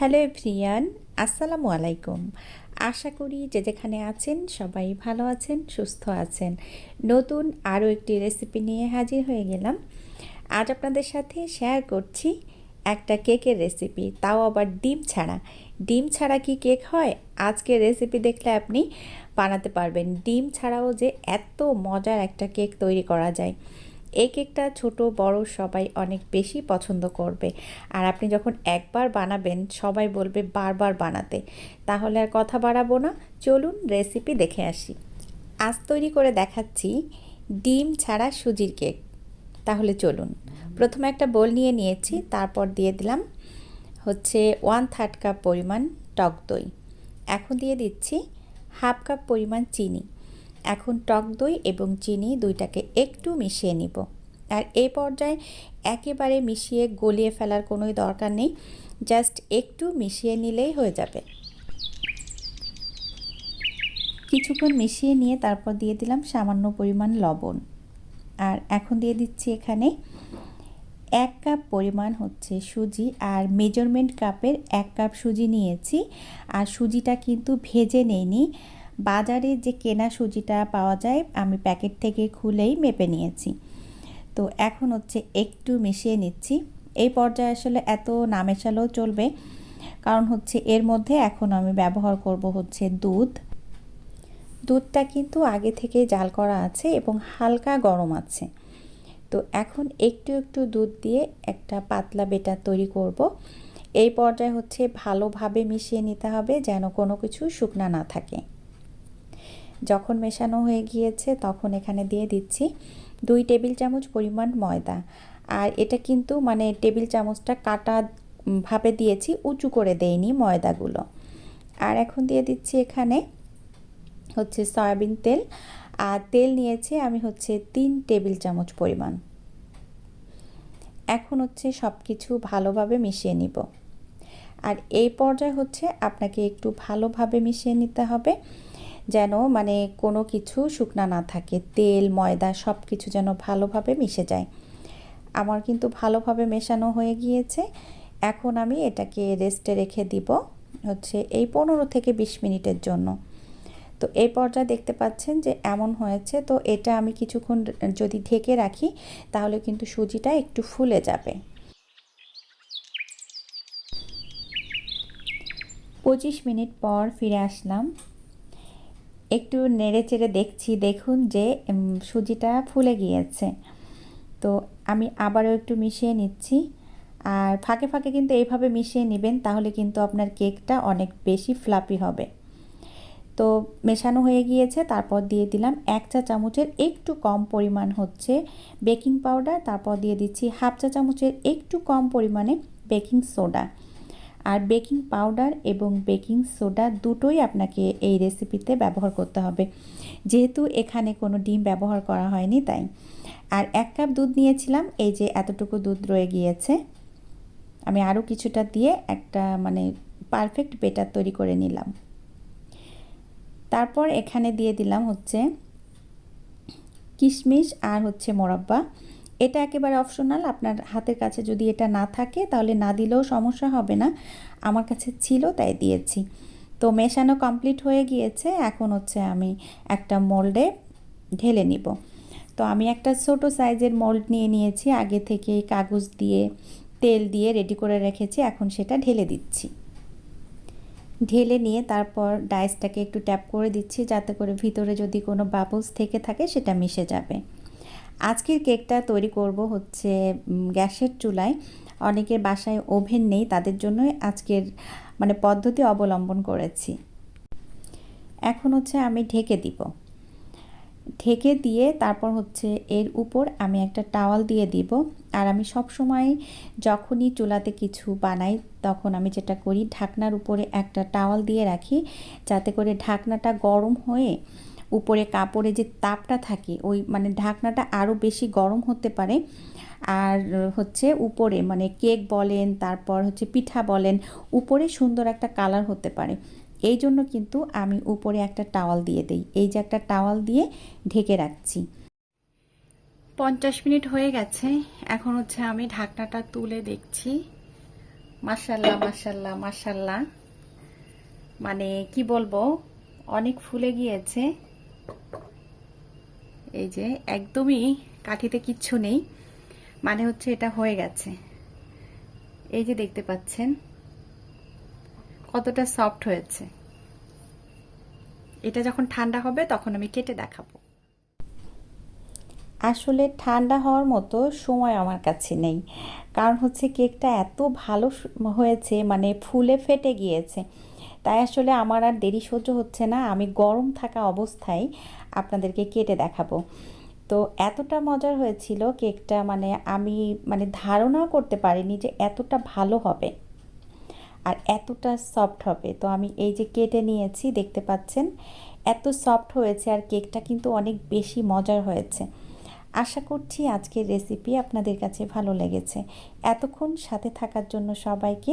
Hello everyone, আসসালামু আলাইকুম। আশা করি যে যেখানে আছেন সবাই ভালো আছেন, সুস্থ আছেন। নতুন আরও একটি রেসিপি নিয়ে হাজির হয়ে গেলাম। আজ আপনাদের সাথে শেয়ার করছি একটা কেকের রেসিপি তাও আবার ডিম ছাড়া। ডিম ছাড়া কি কেক হয়? আজকে রেসিপি দেখলে আপনি বানাতে পারবেন। ডিম ছাড়াও যে এত মজার একটা কেক তৈরি করা যায়। এই কেকটা ছোট বড় সবাই অনেক বেশি পছন্দ করবে। আর আপনি যখন একবার বানাবেন, সবাই বলবে বারবার বানাতে। তাহলে আর কথা বাড়াবো না। চলুন রেসিপি দেখে আসি। আজ তৈরি করে দেখাচ্ছি ডিম ছাড়া সুজির কেক। তাহলে চলুন। প্রথমে একটা বোল নিয়ে নিয়েছি, তারপর দিয়ে দিলাম হচ্ছে ওয়ান থার্ড কাপ পরিমাণ টক দই। এখন দিয়ে দিচ্ছি হাফ কাপ পরিমাণ চিনি। এখন টক দই এবং চিনি দুইটাকে একটু মিশিয়ে নিব। আর এই পর্যায়ে একেবারে মিশিয়ে গলিয়ে ফেলার কোনোই দরকার নেই, জাস্ট একটু মিশিয়ে নিলেই হয়ে যাবে। কিছুক্ষণ মিশিয়ে নিয়ে তারপর দিয়ে দিলাম সামান্য পরিমাণ লবণ। আর এখন দিয়ে দিচ্ছি এখানে এক কাপ পরিমাণ হচ্ছে সুজি, আর মেজারমেন্ট কাপের এক কাপ সুজি নিয়েছি। আর সুজিটা কিন্তু ভেজে নেইনি বাজারে যে কেনা সুজিটা পাওয়া যায়, আমি প্যাকেট থেকে খুলেই মেপে নিয়েছি। তো এখন হচ্ছে একটু মিশিয়ে নিচ্ছি। এই পর্যায়ে আসলে এত না মেশালেও চলবে, কারণ হচ্ছে এর মধ্যে এখন আমি ব্যবহার করব হচ্ছে দুধ। দুধটা কিন্তু আগে থেকে জাল করা আছে এবং হালকা গরম আছে। তো এখন একটু একটু দুধ দিয়ে একটা পাতলা বেটার তৈরি করব। এই পর্যায়ে হচ্ছে ভালোভাবে মিশিয়ে নিতে হবে যেন কোনো কিছু শুকনা না থাকে। যখন মেশানো হয়ে গিয়েছে তখন এখানে দিয়ে দিচ্ছি দুই টেবিল চামচ পরিমাণ ময়দা। আর এটা কিন্তু মানে টেবিল চামচটা কাটা ভাবে দিয়েছি, উঁচু করে দেইনি ময়দাগুলো। আর এখন দিয়ে দিচ্ছি এখানে হচ্ছে সয়াবিন তেল। আর তেল নিয়েছি আমি হচ্ছে তিন টেবিল চামচ পরিমাণ। এখন হচ্ছে সব কিছু ভালোভাবে মিশিয়ে নিব। আর এই পর্যায়ে হচ্ছে আপনাকে একটু ভালোভাবে মিশিয়ে নিতে হবে। যেন মানে কোনো কিছু শুকনা না থাকে। তেল, ময়দা সব কিছু যেন ভালোভাবে মিশে যায়। আমার কিন্তু ভালোভাবে মেশানো হয়ে গিয়েছে। এখন আমি এটাকে রেস্টে রেখে দিব হচ্ছে এই পনেরো থেকে বিশ মিনিটের জন্য। তো এই পর্যায়ে দেখতে পাচ্ছেন যে এমন হয়েছে। তো এটা আমি কিছুক্ষণ যদি ঢেকে রাখি, তাহলে কিন্তু সুজিটা একটু ফুলে যাবে। পঁচিশ মিনিট পর ফিরে আসলাম। একটু নেড়ে চেড়ে দেখছি, দেখুন যে সুজিটা ফুলে গিয়েছে। তো আমি আবারও একটু মিশিয়ে নিচ্ছি। আর ফাঁকে ফাঁকে কিন্তু এইভাবে মিশিয়ে নেবেন, তাহলে কিন্তু আপনার কেকটা অনেক বেশি ফ্লাপি হবে। তো মেশানো হয়ে গিয়েছে, তারপর দিয়ে দিলাম এক চা চামচের একটু কম পরিমাণ হচ্ছে বেকিং পাউডার। তারপর দিয়ে দিচ্ছি হাফ চা চামচের একটু কম পরিমাণে বেকিং সোডা। আর বেকিং পাউডার এবং বেকিং সোডা দুটোই আপনাকে এই রেসিপিতে ব্যবহার করতে হবে। যেহেতু এখানে কোনো ডিম ব্যবহার করা হয়নি তাই। আর এক কাপ দুধ নিয়েছিলাম, এই যে এতটুকু দুধ রয়ে গিয়েছে। আমি আরও কিছুটা দিয়ে একটা মানে পারফেক্ট বেটার তৈরি করে নিলাম। তারপর এখানে দিয়ে দিলাম হচ্ছে কিশমিশ আর হচ্ছে মোরব্বা। এটা একেবারে অপশনাল আপনার হাতের কাছে যদি এটা না থাকে, তাহলে না দিলেও সমস্যা হবে না। আমার কাছে ছিল, তাই দিয়েছি। তো মেশানো কমপ্লিট হয়ে গিয়েছে। এখন হচ্ছে আমি একটা মোল্ডে ঢেলে নিব। তো আমি একটা ছোট সাইজের মোল্ড নিয়ে নিয়েছি। আগে থেকে কাগজ দিয়ে, তেল দিয়ে রেডি করে রেখেছি। এখন সেটা ঢেলে দিচ্ছি। ঢেলে নিয়ে তারপর ডাইসটাকে একটু ট্যাপ করে দিচ্ছি। যাতে করে ভিতরে যদি কোনো বাবলস থেকে থাকে, সেটা মিশে যাবে। আজকের কেকটা তৈরি করব হচ্ছে গ্যাসের চুলায়। অনেকের বাসায় ওভেন নেই, তাদের জন্যই আজকের মানে পদ্ধতি অবলম্বন করেছি। এখন হচ্ছে আমি ঢেকে দিব। ঢেকে দিয়ে তারপর হচ্ছে এর উপর আমি একটা টাওয়াল দিয়ে দিব। আর আমি সব সময় যখনই চুলাতে কিছু বানাই, তখন আমি যেটা করি, ঢাকনার উপরে একটা টাওয়াল দিয়ে রাখি, যাতে করে ঢাকনাটা গরম হয়ে উপরে কাপড়ে যে তাপটা থাকে, ওই মানে ঢাকনাটা আরও বেশি গরম হতে পারে। আর হচ্ছে উপরে মানে কেক বলেন, তারপর হচ্ছে পিঠা বলেন, উপরে সুন্দর একটা কালার হতে পারে। এই জন্য কিন্তু আমি উপরে একটা টাওয়াল দিয়ে দিই। এই যে একটা টাওয়াল দিয়ে ঢেকে রাখছি। পঞ্চাশ মিনিট হয়ে গেছে। এখন হচ্ছে আমি ঢাকনাটা তুলে দেখছি। মাশাল্লাহ মাশাল্লাহ মাশাল্লাহ। মানে কি বলব, অনেক ফুলে গিয়েছে। এই যে একদমই কাঠিতে কিচ্ছু নেই। মানে হচ্ছে এটা হয়ে গেছে। এই যে দেখতে পাচ্ছেন, কতটা সফট হয়েছে। এটা যখন ঠান্ডা হবে তখন আমি কেটে দেখাবো। আসলে ঠান্ডা হওয়ার মতো সময় আমার কাছে নেই। কারণ হচ্ছে কেকটা এত ভালো হয়েছে মানে ফুলে ফেটে গিয়েছে। তাই আসলে আমার আর দেরি সহ্য হচ্ছে না। আমি গরম থাকা অবস্থায় আপনাদেরকে কেটে দেখাবো। তো এতটা মজার হয়েছিল কেকটা মানে আমি মানে ধারণাও করতে পারিনি যে এতটা ভালো হবে আর এতটা সফট হবে। তো আমি এই যে কেটে নিয়েছি, দেখতে পাচ্ছেন, এত সফট হয়েছে আর কেকটা কিন্তু অনেক বেশি মজার হয়েছে। আশা করছি আজকের রেসিপি আপনাদের কাছে ভালো লেগেছে। এতক্ষণ সাথে থাকার জন্য সবাইকে